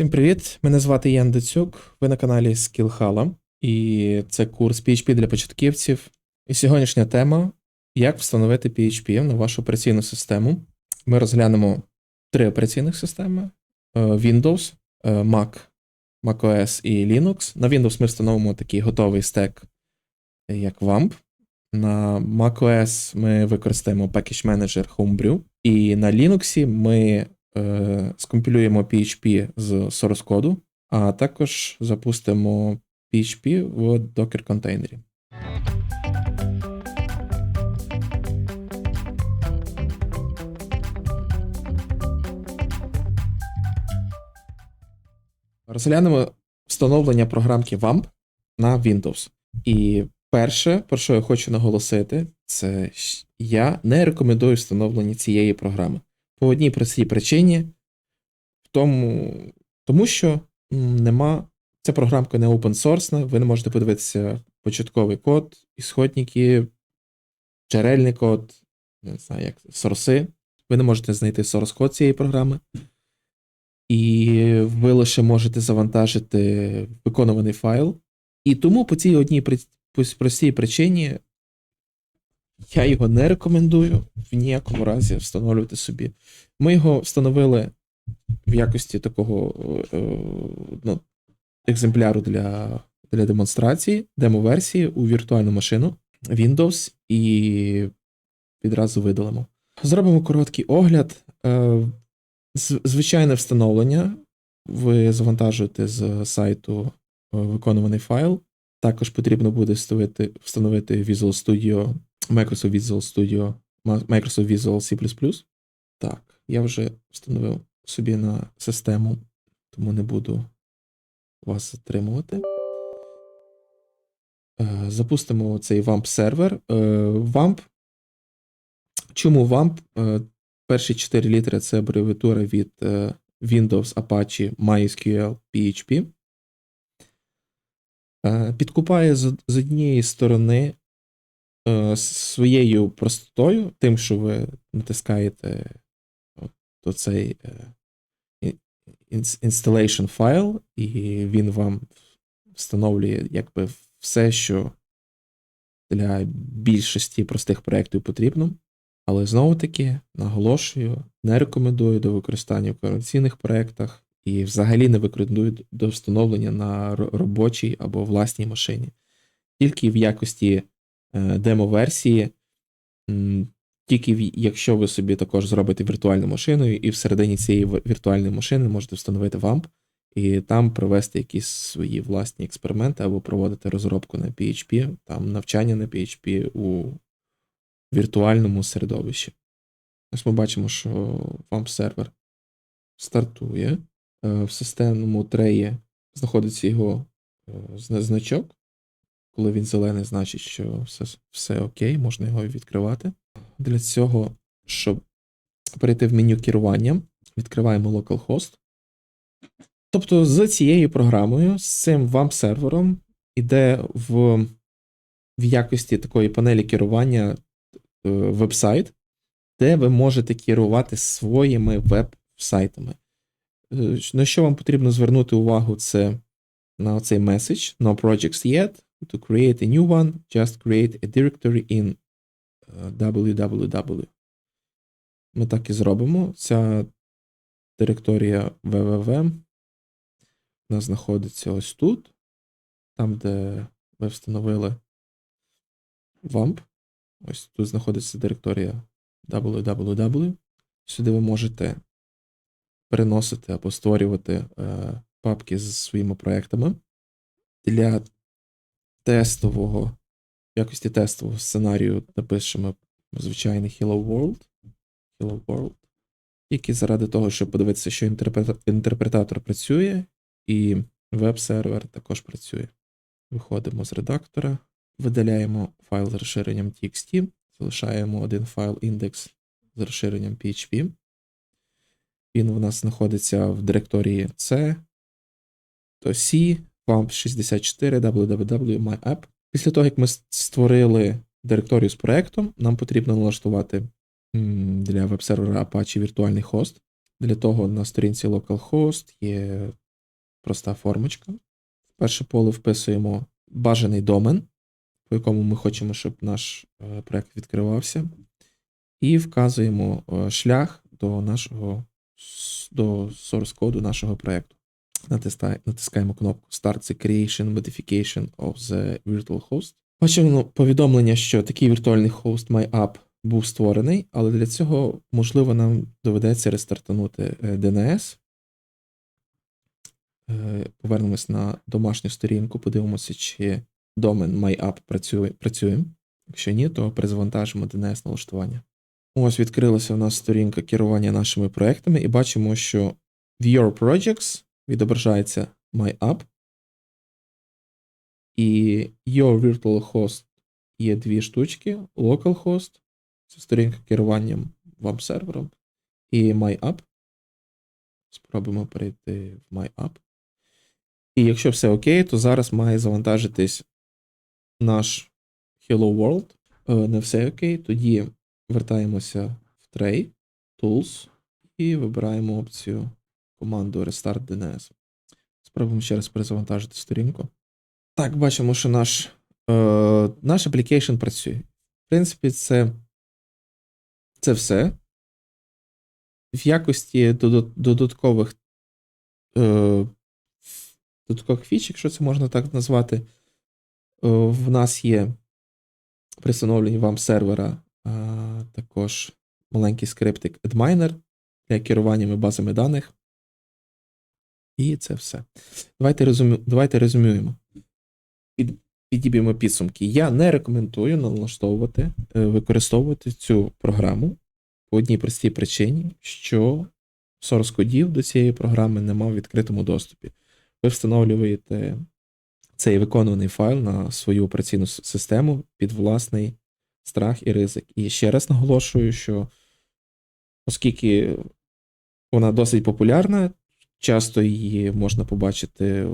Всім привіт! Мене звати Ян Децюк. Ви на каналі SkillHala. І це курс PHP для початківців. І сьогоднішня тема: як встановити PHP на вашу операційну систему. Ми розглянемо три операційних системи: е, Windows, е, Mac, macOS і Linux. На Windows ми встановимо такий готовий стек, як WAMP. На macOS ми використаємо Package Manager Homebrew. І на Linux ми е, скомпілюємо PHP з source коду, а також запустимо PHP в Docker контейнері. Розглянемо встановлення програмки WAMP на Windows. І перше, про що я хочу наголосити, це я не рекомендую встановлення цієї програми. По одній простій причині, в тому, тому що нема. Ця програмка не open source, ви не можете подивитися початковий код, ісходники, джерельний код, не знаю, як сорси. Ви не можете знайти source код цієї програми. І ви лише можете завантажити виконуваний файл. І тому по цій одній простій причині я його не рекомендую в ніякому разі встановлювати собі. Ми його встановили в якості такого е, ну, екземпляру для, для демонстрації, демо-версії у віртуальну машину Windows і відразу видалимо. Зробимо короткий огляд. Е, Звичайне встановлення. Ви завантажуєте з сайту е, виконуваний файл. Також потрібно буде встановити, встановити Visual Studio, Microsoft Visual Studio, Microsoft Visual C. Так, я вже встановив собі на систему, тому не буду вас затримувати. Е, Запустимо цей WAMP сервер. Е, WAMP. Чому WAMP? Е, Перші чотири літери це абревіатура від е, Windows, Apache, MySQL, PHP. Е, Підкупає з, однієї сторони е, своєю простотою, тим, що ви натискаєте от, оцей е, installation файл, і він вам встановлює якби все, що для більшості простих проєктів потрібно. Але знову таки наголошую, не рекомендую до використання в комерційних проєктах і взагалі не рекомендую до встановлення на робочій або власній машині. Тільки в якості е, демо-версії, тільки якщо ви собі також зробите віртуальну машину, і всередині цієї віртуальної машини можете встановити WAMP і там провести якісь свої власні експерименти або проводити розробку на PHP, там навчання на PHP у віртуальному середовищі. Ось ми бачимо, що WAMP сервер стартує. Е, В системному треї знаходиться його е, значок. Коли він зелений, значить, що все, все окей, можна його відкривати. Для цього, щоб перейти в меню керування, відкриваємо localhost. Тобто з цією програмою, з цим WAMP сервером іде в, в якості такої панелі керування е, веб-сайт, де ви можете керувати своїми веб-сайтами. Е, На що вам потрібно звернути увагу, це на цей меседж No projects yet. To create a new one, just create a directory in е, www. Ми так і зробимо. Ця директорія www у знаходиться ось тут, там, де ви встановили WAMP. Ось тут знаходиться директорія www. Сюди ви можете переносити або створювати е, папки з своїми проектами. Для тестового, в якості тестового сценарію напишемо звичайний Hello World. Hello World. Тільки заради того, щоб подивитися, що інтерпрета- інтерпретатор працює, і веб-сервер також працює. Виходимо з редактора, видаляємо файл з розширенням TXT, залишаємо один файл індекс з розширенням PHP. Він у нас знаходиться в директорії C, то C, WAMP 64, www, myapp. Після того, як ми створили директорію з проектом, нам потрібно налаштувати для веб-сервера Apache віртуальний хост. Для того на сторінці localhost є проста формочка. В перше поле вписуємо бажаний домен, по якому ми хочемо, щоб наш е, проект відкривався. І вказуємо е, шлях до нашого до source коду нашого проекту. Натискаємо кнопку Start the Creation Modification of the Virtual Host. Бачимо повідомлення, що такий віртуальний хост MyApp був створений, але для цього, можливо, нам доведеться рестартанути е, DNS. Е, Повернемось на домашню сторінку, подивимося, чи домен MyApp працює. працює. Якщо ні, то перезавантажимо DNS налаштування. Ось відкрилася у нас сторінка керування нашими проектами, і бачимо, що в Your Projects відображається MyApp. І Your Virtual Host є дві штучки: Localhost, це сторінка керування веб-сервером, і MyApp. Спробуємо перейти в MyApp. І якщо все окей, то зараз має завантажитись наш Hello World. Е, Не все окей, тоді вертаємося в Tray, Tools і вибираємо опцію команду Restart DNS. Спробуємо ще раз перезавантажити сторінку. Так, бачимо, що наш, е, наш application працює. В принципі, це, це все. В якості додаткових, е, додаткових фіч, якщо це можна так назвати, е, в нас є при встановленні вам сервера е, також маленький скриптик AdMiner для керування базами даних. І це все. Давайте, резюмю, давайте резюмуємо. Під, підіб'ємо підсумки. Я не рекомендую налаштовувати, е, використовувати цю програму по одній простій причині, що source кодів до цієї програми нема в відкритому доступі. Ви встановлюєте цей виконуваний файл на свою операційну систему під власний страх і ризик. І ще раз наголошую, що оскільки вона досить популярна, часто її можна побачити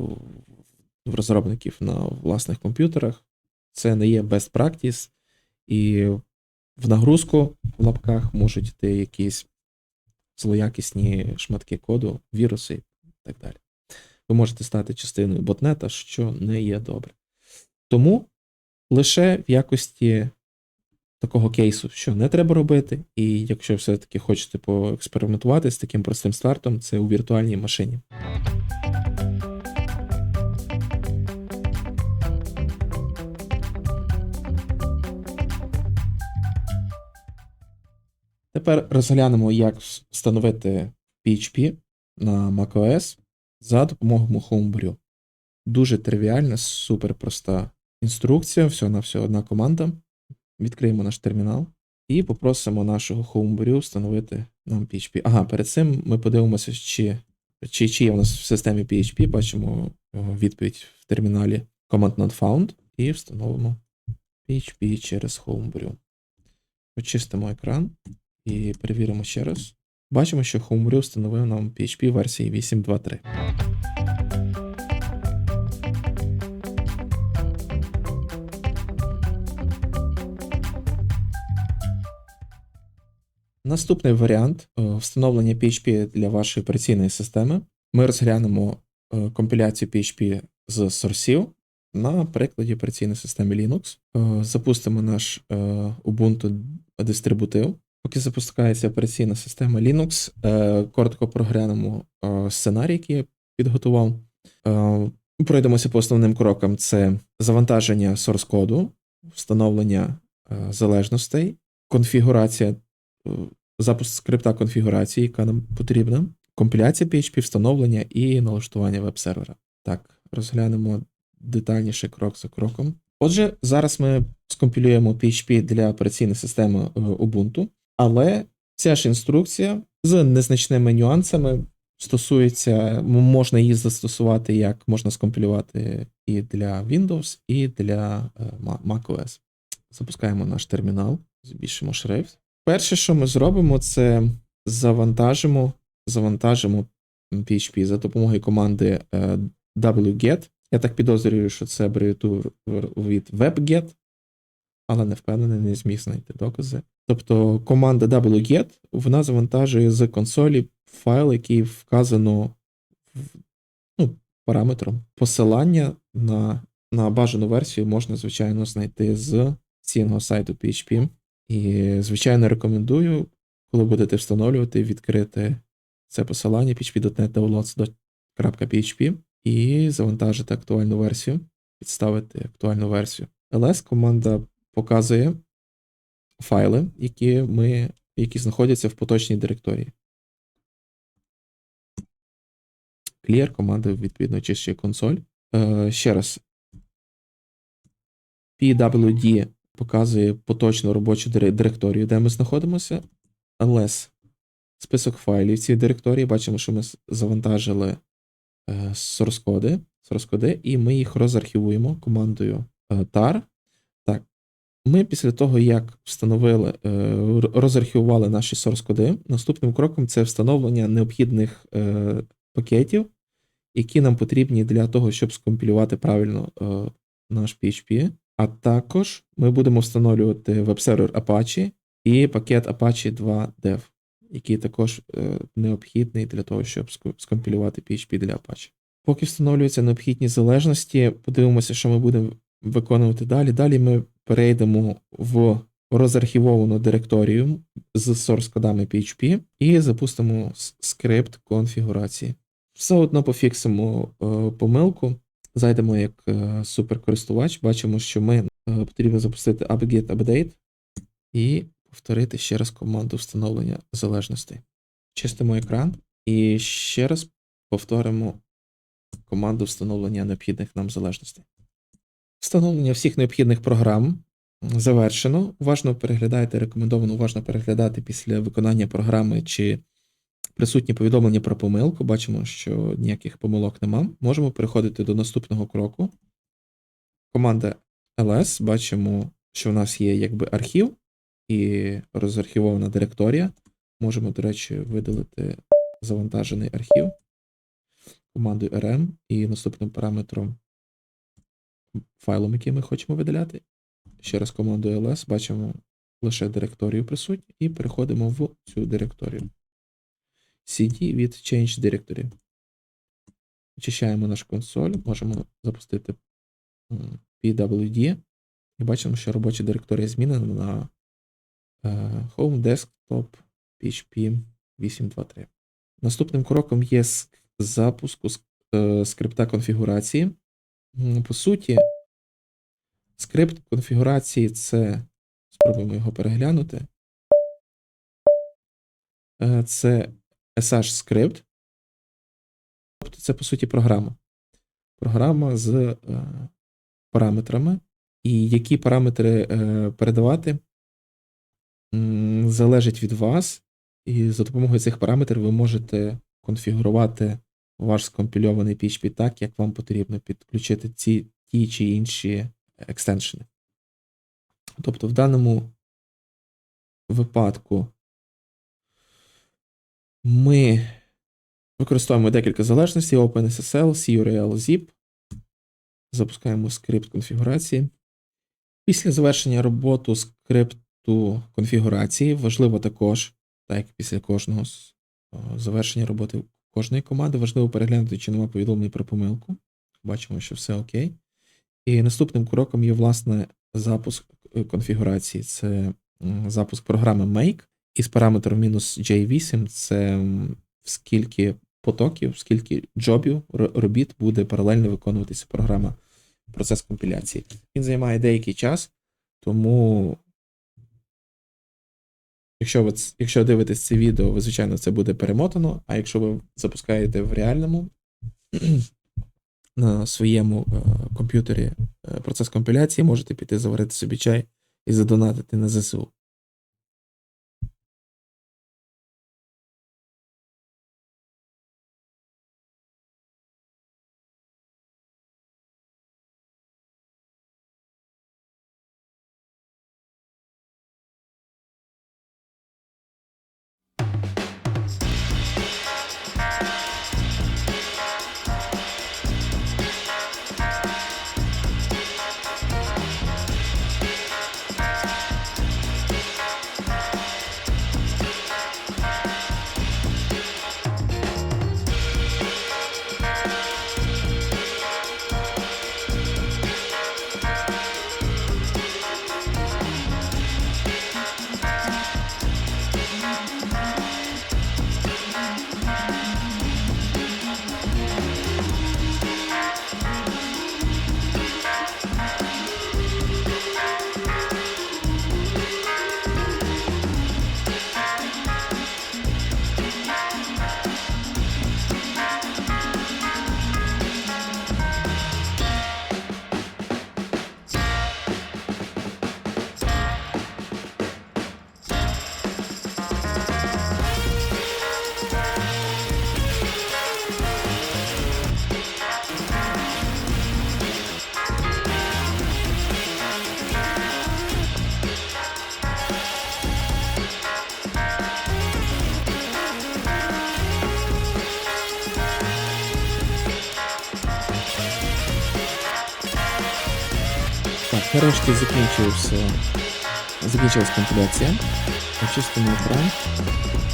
в розробників на власних комп'ютерах. Це не є best practice, і в нагрузку в лапках можуть йти якісь злоякісні шматки коду, віруси і так далі. Ви можете стати частиною ботнета, що не є добре. Тому лише в якості такого кейсу, що не треба робити, і якщо все-таки хочете поекспериментувати з таким простим стартом, це у віртуальній машині. Тепер розглянемо, як встановити PHP на macOS за допомогою Homebrew. Дуже тривіальна, супер проста інструкція, все на все одна команда. Відкриємо наш термінал і попросимо нашого Homebrew встановити нам PHP. Ага, перед цим ми подивимося, чи, чи, чи є у нас в системі PHP. Бачимо відповідь в терміналі Command Not Found і встановимо PHP через Homebrew. Очистимо екран і перевіримо ще раз. Бачимо, що Homebrew встановив нам PHP версії 8.2.3. Наступний варіант е, встановлення PHP для вашої операційної системи. Ми розглянемо е, компіляцію PHP з сорсів на прикладі операційної системи Linux. Е, Запустимо наш Ubuntu дистрибутив. Поки запускається операційна система Linux, коротко проглянемо сценарій, який я підготував. Пройдемося по основним крокам: це завантаження source коду, встановлення залежностей, конфігурація, запуск скрипта конфігурації, яка нам потрібна, компіляція PHP, встановлення і налаштування веб-сервера. Так, розглянемо детальніше крок за кроком. Отже, зараз ми скомпілюємо PHP для операційної системи е, Ubuntu, але ця ж інструкція з незначними нюансами стосується, можна її застосувати, як можна скомпілювати і для Windows, і для е, macOS. Запускаємо наш термінал, збільшимо шрифт. Перше, що ми зробимо, це завантажимо, завантажимо PHP за допомогою команди е, wget. Я так підозрюю, що це абревіатура від webget, але не впевнений, не зміг знайти докази. Тобто команда wget вона завантажує з консолі файл, який вказано ну, параметром. Посилання на, на бажану версію можна, звичайно, знайти з цінного сайту PHP. І, звичайно, рекомендую, коли будете встановлювати, відкрити це посилання php.net і завантажити актуальну версію, підставити актуальну версію. ls команда показує файли, які ми, які знаходяться в поточній директорії. Clear команда відповідно очищує консоль. Е, Ще раз. PWD показує поточну робочу директорію, де ми знаходимося. ls список файлів цієї директорії. Бачимо, що ми завантажили source коди, source і ми їх розархівуємо командою tar. Так, ми після того, як встановили, е, розархівували наші source коди, наступним кроком це встановлення необхідних е, пакетів, які нам потрібні для того, щоб скомпілювати правильно е, наш PHP. А також ми будемо встановлювати веб-сервер Apache і пакет Apache 2 Dev який також е, необхідний для того, щоб скомпілювати PHP для Apache. Поки встановлюються необхідні залежності, подивимося, що ми будемо виконувати далі. Далі ми перейдемо в розархівовану директорію з source кодами PHP і запустимо скрипт конфігурації. Все одно пофіксимо е, помилку. Зайдемо як е, суперкористувач, бачимо, що ми е, потрібно запустити apt-get update і повторити ще раз команду встановлення залежностей. Чистимо екран і ще раз повторимо команду встановлення необхідних нам залежностей. Встановлення всіх необхідних програм завершено. Уважно переглядайте, рекомендовано уважно переглядати після виконання програми, чи присутні повідомлення про помилку. Бачимо, що ніяких помилок нема. Можемо переходити до наступного кроку. Команда ls, бачимо, що в нас є якби архів і розархівована директорія. Можемо, до речі, видалити завантажений архів командою RM і наступним параметром файлом, який ми хочемо видаляти. Ще раз командою ls бачимо лише директорію присутню, і переходимо в цю директорію. CD від Change Directory. Очищаємо наш консоль, можемо запустити PWD і бачимо, що робоча директорія змінена на Е, Home Desktop PHP 823. Наступним кроком є запуску е, скрипта конфігурації. По суті, скрипт конфігурації це. Спробуємо його переглянути. Е, це SH скрипт. Тобто це, по суті, програма. Програма з параметрами. І які параметри передавати залежить від вас, і за допомогою цих параметрів ви можете конфігурувати ваш скомпільований PHP так, як вам потрібно підключити ці ті чи інші екстеншени. Тобто, в даному випадку ми використовуємо декілька залежностей: OpenSSL, CURL, Zip. Запускаємо скрипт конфігурації. Після завершення роботи скрипт ту конфігурації. Важливо також, так як після кожного завершення роботи кожної команди, важливо переглянути, чи нема повідомлень про помилку. Бачимо, що все окей. І наступним кроком є, власне, запуск е, конфігурації. Це запуск програми Make із параметром мінус J8 це скільки потоків, скільки джобів, робіт буде паралельно виконуватися програма процес компіляції. Він займає деякий час, тому Якщо ви якщо дивитесь це відео, ви, звичайно, це буде перемотано. А якщо ви запускаєте в реальному на своєму е, комп'ютері е, процес компіляції, можете піти заварити собі чай і задонатити на ЗСУ. Нарешті закінчився, закінчилась компіляція. Очистимо екран.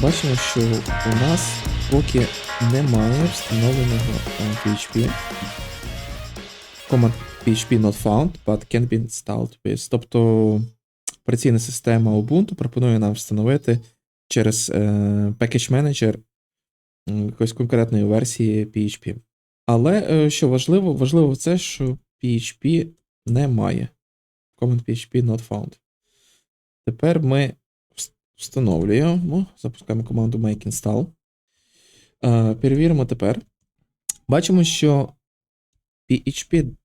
Бачимо, що у нас поки немає встановленого е, PHP. Command PHP not found, but can be installed with. Тобто операційна система Ubuntu пропонує нам встановити через е, Package Manager м, якоїсь конкретної версії PHP. Але е, що важливо, важливо це, що PHP немає. Command PHP not found. Тепер ми встановлюємо, запускаємо команду make install. Е, перевіримо тепер. Бачимо, що PHP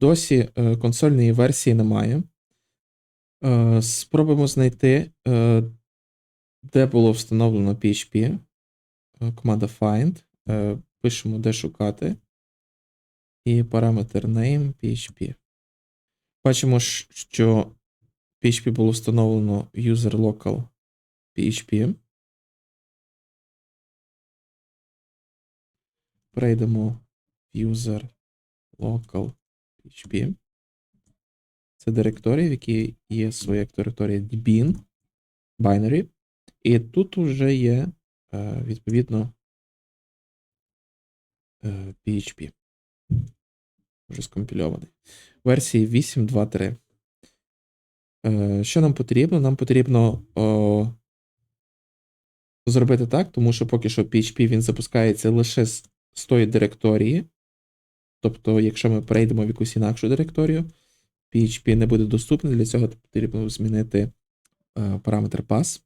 досі е, консольної версії немає. Е, спробуємо знайти, де було встановлено PHP. Команда find. Пишемо, де шукати. І параметр name PHP. Бачимо, що PHP було встановлено user local PHP. Перейдемо в user local PHP. Це директорія, в якій є своя директорія dbin, binary. І тут вже є, е, відповідно, е, PHP. Вже скомпільований. Версії 8.2.3. Е, Що нам потрібно? Нам потрібно о, зробити так, тому що поки що PHP він запускається лише з, з тої директорії. Тобто, якщо ми перейдемо в якусь інакшу директорію, PHP не буде доступний. Для цього потрібно змінити е, параметр pass.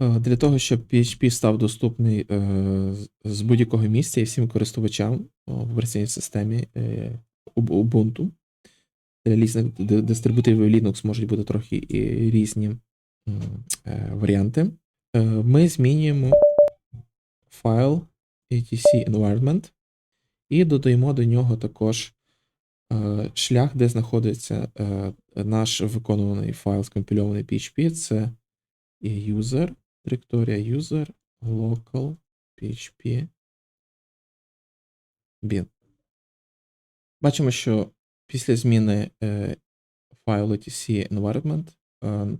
Е, Для того, щоб PHP став доступний е, з- будь-якого місця і всім користувачам в версійній системі е, Ubuntu. Різних дистрибутивів Linux можуть бути трохи різні е, варіанти. Е, Ми змінюємо файл etc environment і додаємо до нього також е, шлях, де знаходиться е, наш виконуваний файл скомпільований PHP. Це user, директорія user, local, PHP, bin. Бачимо, що після зміни е, файлу etc environment е,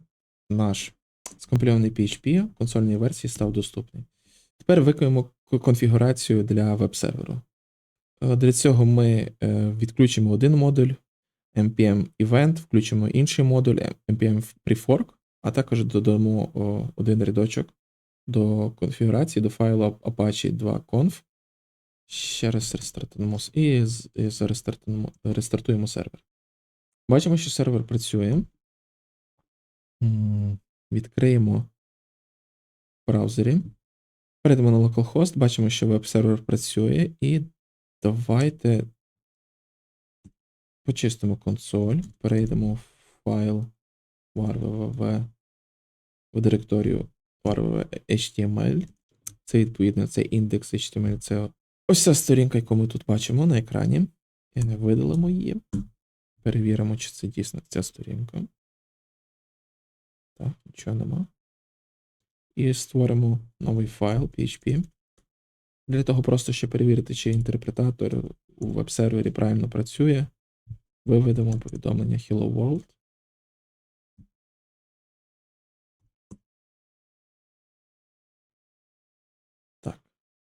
наш скомпільований PHP в консольній версії став доступний. Тепер виконуємо конфігурацію для веб-серверу. Е, Для цього ми відключимо один модуль npm event, включимо інший модуль npm prefork, а також додамо один рядочок до конфігурації, до файлу apache 2conf. Ще раз рестартуємо і, зарестартуємо- рестартуємо сервер. Бачимо, що сервер працює. Відкриємо в браузері. Перейдемо на localhost, бачимо, що веб-сервер працює, і давайте почистимо консоль, перейдемо в файл var www в директорію var. Це відповідно цей індекс HTML. Це ось ця сторінка, яку ми тут бачимо на екрані. І не видалимо її. Перевіримо, чи це дійсно ця сторінка. Так, нічого нема. І створимо новий файл PHP. Для того просто, щоб перевірити, чи інтерпретатор у веб-сервері правильно працює, виведемо повідомлення Hello World.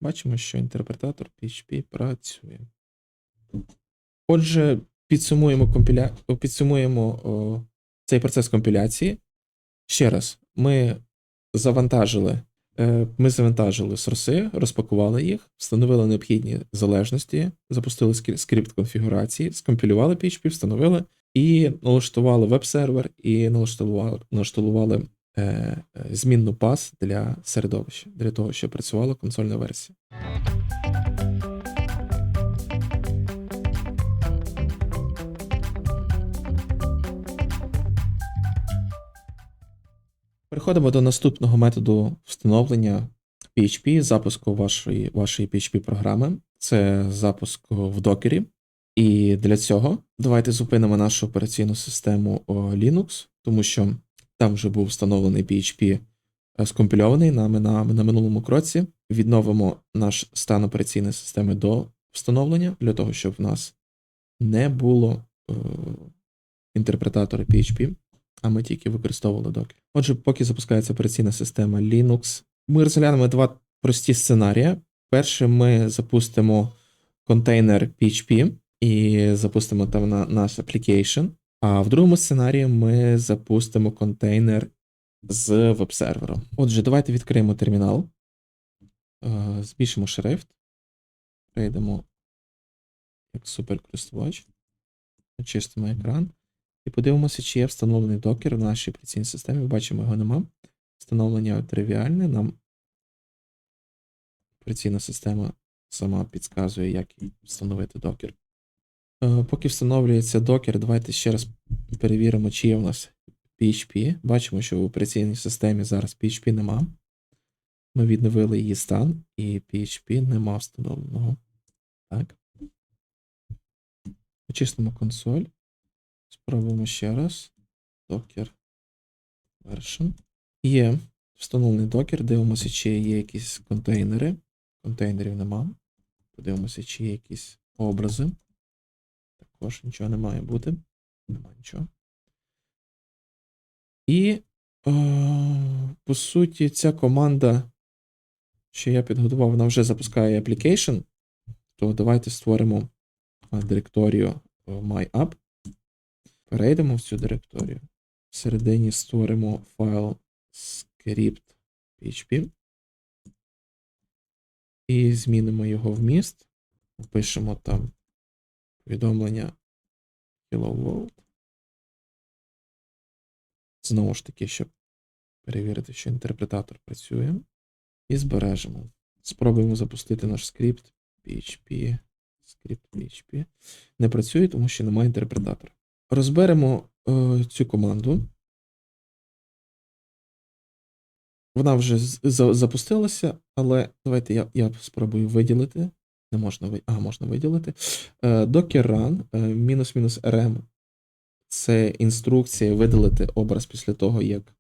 Бачимо, що інтерпретатор PHP працює. Отже, підсумуємо, компіля... підсумуємо о, цей процес компіляції. Ще раз, ми завантажили, е, ми завантажили сорси, розпакували їх, встановили необхідні залежності, запустили скрипт конфігурації, скомпілювали PHP, встановили і налаштували веб-сервер, і налаштували, налаштували змінну пас для середовища, для того, щоб працювала консольна версія. Переходимо до наступного методу встановлення PHP, запуску вашої, вашої PHP-програми. Це запуск в докері. І для цього давайте зупинимо нашу операційну систему Linux, тому що там вже був встановлений PHP е, скомпільований нами на, на минулому кроці. Відновимо наш стан операційної системи до встановлення, для того, щоб в нас не було е, інтерпретатори PHP, а ми тільки використовували Docker. Отже, поки запускається операційна система Linux, ми розглянемо два прості сценарії. Перше, ми запустимо контейнер PHP і запустимо там на наш application. А в другому сценарії ми запустимо контейнер з веб-сервером. Отже, давайте відкриємо термінал, е, збільшимо шрифт, перейдемо як суперкористувач, очистимо екран і подивимося, чи є встановлений докер в нашій операційній системі. Бачимо, його нема. Встановлення тривіальне. Нам операційна система сама підказує, як встановити докер. Е, Поки встановлюється докер, давайте ще раз перевіримо, чи є в нас PHP. Бачимо, що в операційній системі зараз PHP нема. Ми відновили її стан, і PHP нема встановленого. Так. Очистимо консоль. Спробуємо ще раз. Docker version. Є встановлений докер. Дивимося, чи є якісь контейнери. Контейнерів нема. Подивимося, чи є якісь образи. Також нічого не має бути. Нема нічого. І, е, по суті, ця команда, що я підготував, вона вже запускає application. То давайте створимо е, директорію е, MyApp. Перейдемо в цю директорію. Всередині створимо файл script.php. І змінимо його вміст. Впишемо там повідомлення Hello World. Знову ж таки, щоб перевірити, що інтерпретатор працює. І збережемо. Спробуємо запустити наш скрипт PHP. Скрипт PHP. Не працює, тому що немає інтерпретатора. Розберемо е, цю команду. Вона вже запустилася, але давайте я, я спробую виділити. Не можна ви- а, можна виділити. Е, Docker run е, мінус мінус rm це інструкція видалити образ після того, як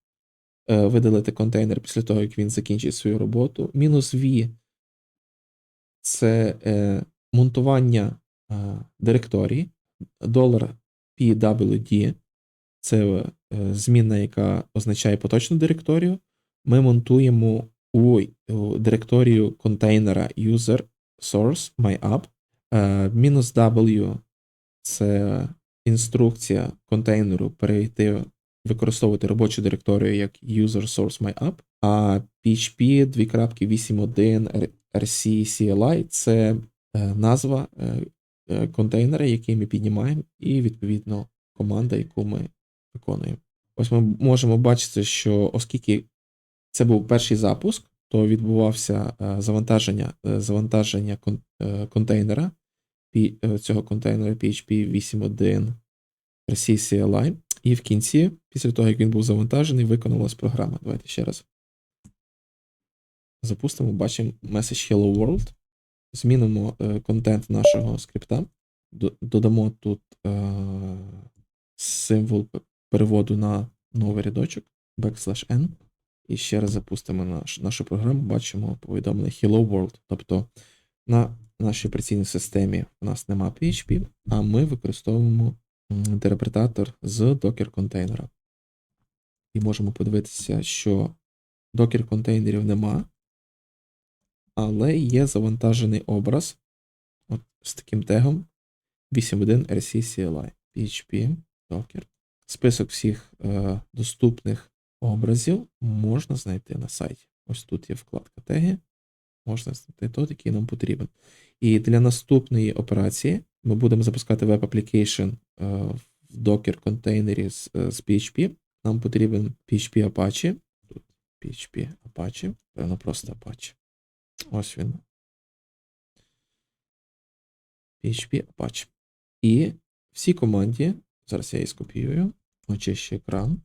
е, видалити контейнер після того, як він закінчить свою роботу. Мінус V це е, монтування е, директорії. Долар PWD це е, змінна, яка означає поточну директорію. Ми монтуємо у директорію контейнера user source myapp. Е, мінус W це інструкція контейнеру перейти використовувати робочу директорію як user source myapp, а PHP 2.8.1 RC CLI це е, назва е, контейнера, який ми піднімаємо, і відповідно команда, яку ми виконуємо. Ось ми можемо бачити, що оскільки це був перший запуск, то відбувався е, завантаження, е, завантаження е, контейнера цього контейнера PHP 8.1 RC CLI. І в кінці, після того, як він був завантажений, виконалась програма. Давайте ще раз запустимо, бачимо message Hello World. Змінимо контент нашого скрипта. Додамо тут символ переводу на новий рядочок backslash n. І ще раз запустимо наш, нашу програму. Бачимо повідомлення Hello World. Тобто на нашій операційній системі у нас нема PHP, а ми використовуємо інтерпретатор з Docker контейнера. І можемо подивитися, що Docker контейнерів нема, але є завантажений образ от з таким тегом 8.1 RC CLI PHP Docker. Список всіх е, доступних образів можна знайти на сайті. Ось тут є вкладка теги. Можна знайти той, який нам потрібен. І для наступної операції ми будемо запускати веб application е, в Docker контейнері з, е, з PHP. Нам потрібен PHP Apache. Тут PHP Apache. Певно, просто Apache. Ось він. PHP Apache. І в цій команді, зараз я її скопіюю, очищу екран.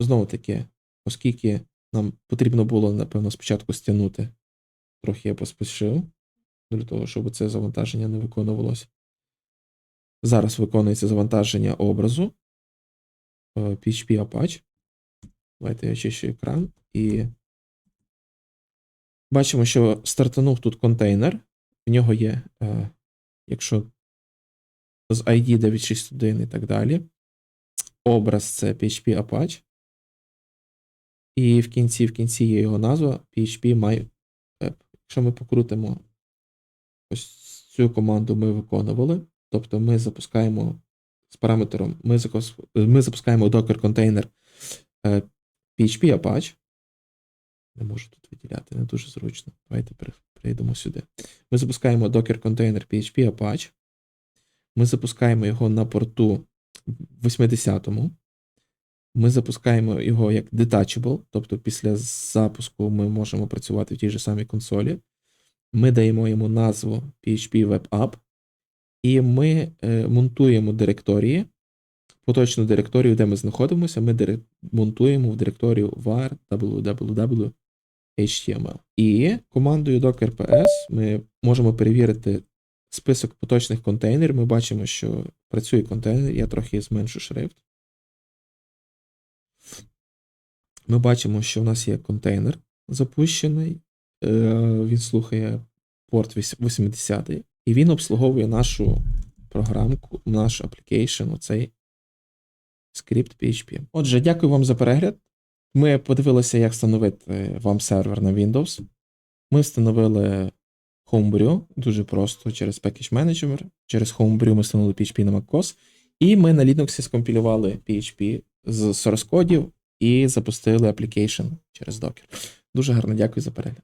Знову таки, оскільки нам потрібно було, напевно, спочатку стягнути, трохи я поспішив для того, щоб це завантаження не виконувалося. Зараз виконується завантаження образу е, PHP Apache. Давайте я очищу екран і бачимо, що стартанув тут контейнер В нього є, е, якщо з ID 961 і так далі. Образ це PHP Apache. І в кінці, в кінці є його назва PHP MyWeb. Якщо ми покрутимо ось цю команду ми виконували. Тобто ми запускаємо з параметром, ми, ми запускаємо Docker контейнер е, PHP Apache. Не можу тут виділяти, не дуже зручно. Давайте перейдемо сюди. Ми запускаємо Docker контейнер PHP Apache. Ми запускаємо його на порту 80-му. Ми запускаємо його як detachable, тобто після запуску ми можемо працювати в тій же самій консолі. Ми даємо йому назву PHP Web App, і ми е, монтуємо директорії. Поточну директорію, де ми знаходимося, ми монтуємо в директорію var www HTML. І командою docker ps ми можемо перевірити список поточних контейнерів. Ми бачимо, що працює контейнер. Я трохи зменшу шрифт. Ми бачимо, що у нас є контейнер запущений. Е, Він слухає порт вісь- 80 і він обслуговує нашу програмку, наш application, оцей скрипт PHP. Отже, дякую вам за перегляд. Ми подивилися, як встановити вам сервер на Windows. Ми встановили Homebrew дуже просто через Package Manager. Через Homebrew ми встановили PHP на macOS. І ми на Linux скомпілювали PHP з source кодів і запустили application через Docker. Дуже гарно дякую за перегляд.